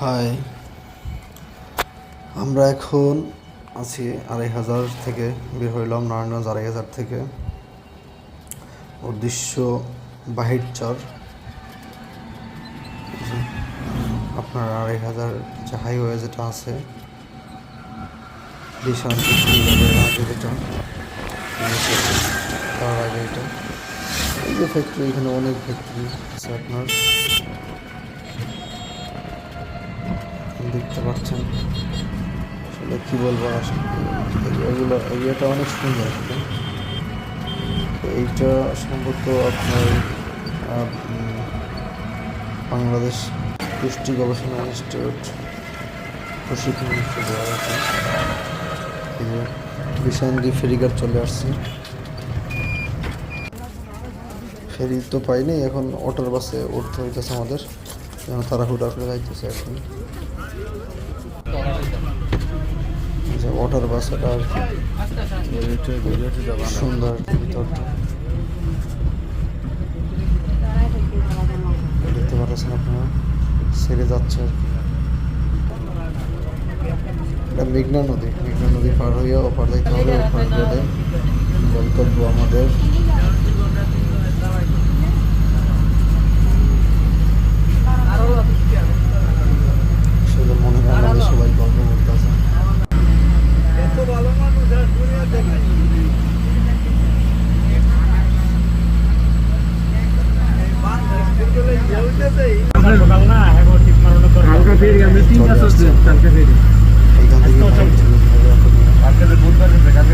High আমরা এখন আছি আড়াই হাজার থেকে বের হইলাম নারায়ণগঞ্জ আড়াই হাজার থেকে। উদ্দেশ্য বাহির চর। আপনার আড়াই হাজার যে হাইওয়ে যেটা আছে। যেটা। তার আগে এটা। এই যে ফ্যাক্টরি এখানে অনেক ফ্যাক্টরি আছে আপনার। দেখতে পাচ্ছেন আসলে কী বলব এরিয়াগুলো এরিয়াটা অনেক সুন্দর এইটা সম্ভবত আপনার বাংলাদেশ কৃষ্টি গবেষণা ইনস্টিটিউট, প্রশিক্ষণ বিশান্তি ফেরিঘাট চলে আসছে। ফেরি তো পাইনি, এখন অটোর বাসে উঠতে হইতেছে আমাদের। যেন তাড়াহুড়া করে যাইতেছে এখন? যে ওয়াটার বাস এটা আর কি। সুন্দর দেখতে পাচ্ছেন আপনারা? ছেড়ে যাচ্ছে আর কি। এটা মেঘনা নদী। মেঘনা নদী পার হয়ে ওপার যাইতে হবে, ওপার গেলে গন্তব্য আমাদের। করতেই